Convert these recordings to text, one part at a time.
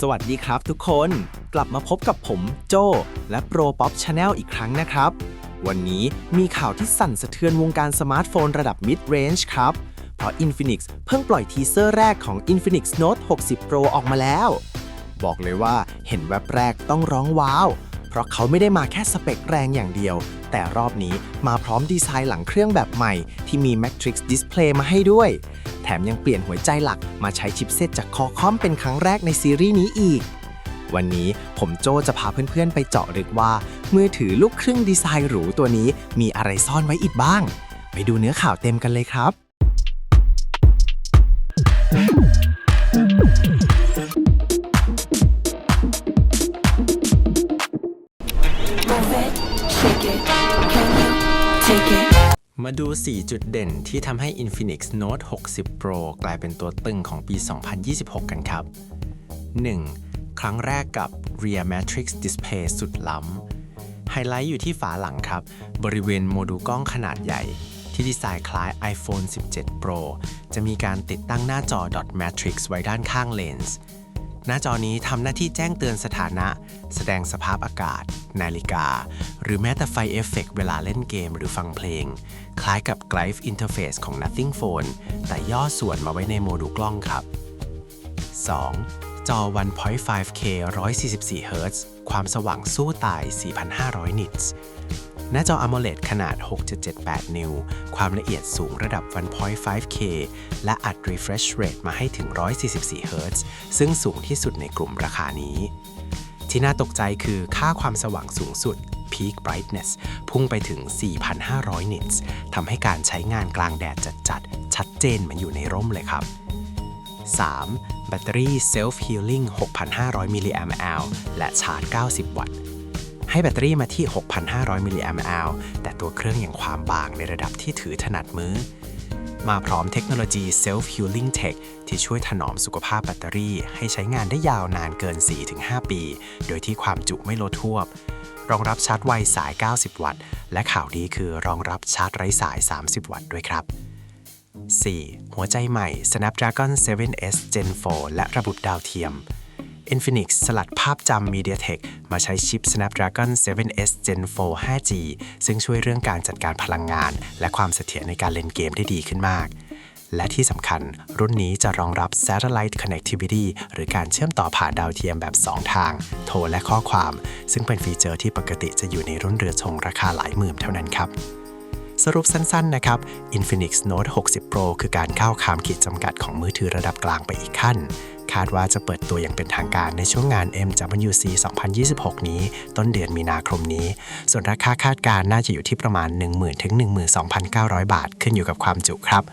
สวัสดีครับทุกคน กลับมาพบกับผมโจและโปรป๊อปชาแนลอีกครั้งนะครับ วันนี้มีข่าวที่สั่นสะเทือนวงการสมาร์ทโฟนระดับ mid range ครับ เพราะ Infinix เพิ่งปล่อยทีเซอร์แรกของ Infinix Note 60 Pro ออกมาแล้ว บอกเลยว่าเห็นแวบแรกต้องร้องว้าว เพราะเขาไม่ได้มาแค่สเปคแรงอย่างเดียว แต่รอบนี้มาพร้อมดีไซน์หลังเครื่องแบบใหม่ที่มี Matrix Display มาให้ด้วย แถมยังเปลี่ยนหัวใจหลักมาใช้ชิปเซตจากคอคอมเป็นครั้งแรกในซีรีส์นี้อีก วันนี้ผมโจจะพาเพื่อนๆ ไปเจาะลึกว่า มือถือลูกครึ่งดีไซน์หรูตัวนี้มีอะไรซ่อนไว้อีกบ้าง ไปดูเนื้อข่าวเต็มกันเลยครับ Move it, shake it, can you take it? มาดู 4 จุดเด่นที่ทำให้ Infinix Note 60 Pro กลายเป็นตัวตึงของปี 2026 กันครับ 1. ครั้งแรกกับ Rear Matrix Display สุดล้ำ ไฮไลท์อยู่ที่ฝาหลังครับ บริเวณโมดูลกล้องขนาดใหญ่ ที่ดีไซน์คล้าย iPhone 17 Pro จะมีการติดตั้งหน้าจอ Dot Matrix ไว้ด้านข้างเลนส์ หน้าจอนี้ทำหน้าที่แจ้งเตือนสถานะ แสดงสภาพอากาศ นาฬิกา หรือแม้แต่ไฟเอฟเฟกต์เวลาเล่นเกมหรือฟังเพลง คล้ายกับ Glyph Interface ของ Nothing Phone แต่ย่อส่วนมาไว้ในโมดูลกล้องครับ 2. จอ 1.5K 144 Hz ความสว่างสู้ตาย 4,500 นิตส์หน้าจอ AMOLED ขนาด 6.78 นิ้ว ความละเอียดสูงระดับ 1.5K และอัด refresh rate มาให้ถึง 144 Hz ซึ่งสูงที่สุดในกลุ่มราคานี้ ที่น่าตกใจคือค่าความสว่างสูงสุด Peak Brightness พุ่งไปถึง 4,500นิตส์ทำให้การใช้งานกลางแดดจัดๆ ชัดเจนเหมือนอยู่ในร่มเลยครับ 3. แบตเตอรี่ Self Healing 6,500 มิลลิแอมป์และชาร์จ 90 วัตต์ ให้แบตเตอรี่มาที่ 6,500 มิลลิแอมป์แต่ตัวเครื่องยังความบางในระดับที่ถือถนัดมือ มาพร้อมเทคโนโลยี Self Healing Tech ที่ช่วยถนอมสุขภาพแบตเตอรี่ ให้ใช้งานได้ยาวนานเกิน 4-5 ปี โดยที่ความจุไม่ลดทวบรองรับชาร์จไวสาย 90 วัตต์ และข่าวดีคือรองรับชาร์จไร้สาย 30 วัตต์ด้วยครับ 4. หัวใจใหม่ Snapdragon 7s Gen 4 และระบบดาวเทียม Infinix สลัดภาพจำ MediaTek มาใช้ชิป Snapdragon 7s Gen 4 5G ซึ่งช่วยเรื่องการจัดการพลังงาน และความเสถียรในการเล่นเกมได้ดีขึ้นมาก และที่สำคัญ รุ่นนี้จะรองรับ Satellite Connectivity หรือการเชื่อมต่อผ่านดาวเทียมแบบ 2 ทาง โทรและข้อความ ซึ่งเป็นฟีเจอร์ที่ปกติจะอยู่ในรุ่นเรือชงราคาหลายหมื่นเท่านั้นครับสรุปสั้นๆ นะครับ Infinix Note 60 Pro คือการก้าวข้ามขีดจำกัดของมือถือระดับกลางไปอีกขั้น คาดว่าจะเปิดตัวอย่างเป็นทางการในช่วงงาน MWC 2026 นี้ ต้นเดือนมีนาคมนี้ ส่วนราคาคาดการณ์น่าจะอยู่ที่ประมาณ 10,000ถึง12,900 บาท ขึ้นอยู่กับความจุครับ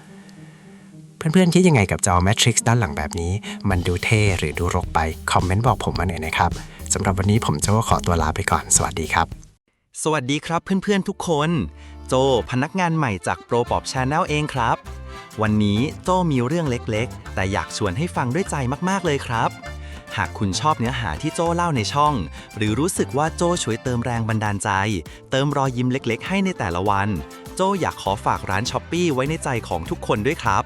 เพื่อนๆ คิดยังไงกับจอ Matrix ด้านหลังแบบนี้ มันดูเท่หรือดูรกไป คอมเมนต์บอกผมมาหน่อยนะครับ สำหรับวันนี้ผมโจขอตัวลาไปก่อน สวัสดีครับ สวัสดีครับเพื่อนๆ ทุกคน โจพนักงานใหม่จากโปรปอบชาแนลเองครับ วันนี้โจมีเรื่องเล็กๆ แต่อยากชวนให้ฟังด้วยใจมากๆเลยครับ หากคุณชอบเนื้อหาที่โจเล่าในช่อง หรือรู้สึกว่าโจช่วยเติมแรงบันดาลใจ เติมรอยยิ้มเล็กๆ ให้ในแต่ละวัน โจอยากขอฝากร้านช้อปปีไว้ในใจของทุกคนด้วยครับ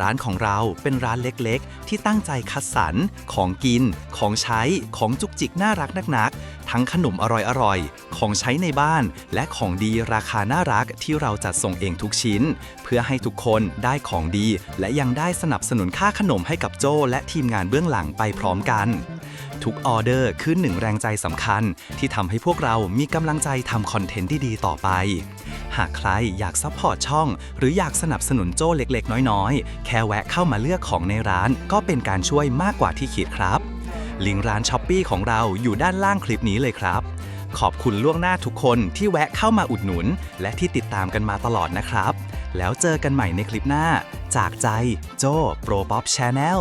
ร้านของเราเป็นร้านเล็กๆ ที่ตั้งใจคัดสรร ของกิน ของใช้ ของจุกจิกน่ารักนักๆ ทั้งขนมอร่อยๆ ของใช้ในบ้าน และของดีราคาน่ารักที่เราจัดส่งเองทุกชิ้น เพื่อให้ทุกคนได้ของดี และยังได้สนับสนุนค่าขนมให้กับโจและทีมงานเบื้องหลังไปพร้อมกัน ทุกออเดอร์คือหนึ่งแรงใจสำคัญ ที่ทำให้พวกเรามีกำลังใจทำคอนเทนต์ที่ดีต่อไป หากใครอยากซัพพอร์ตช่อง หรืออยากสนับสนุนโจ้เล็กๆ น้อยๆ แค่แวะเข้ามาเลือกของในร้าน ก็เป็นการช่วยมากกว่าที่คิดครับ ลิงก์ร้านช้อปปีของเราอยู่ด้านล่างคลิปนี้เลยครับ ขอบคุณล่วงหน้าทุกคนที่แวะเข้ามาอุดหนุน และที่ติดตามกันมาตลอดนะครับ แล้วเจอกันใหม่ในคลิปหน้า จากใจโจ้โปรป๊อปชาแนล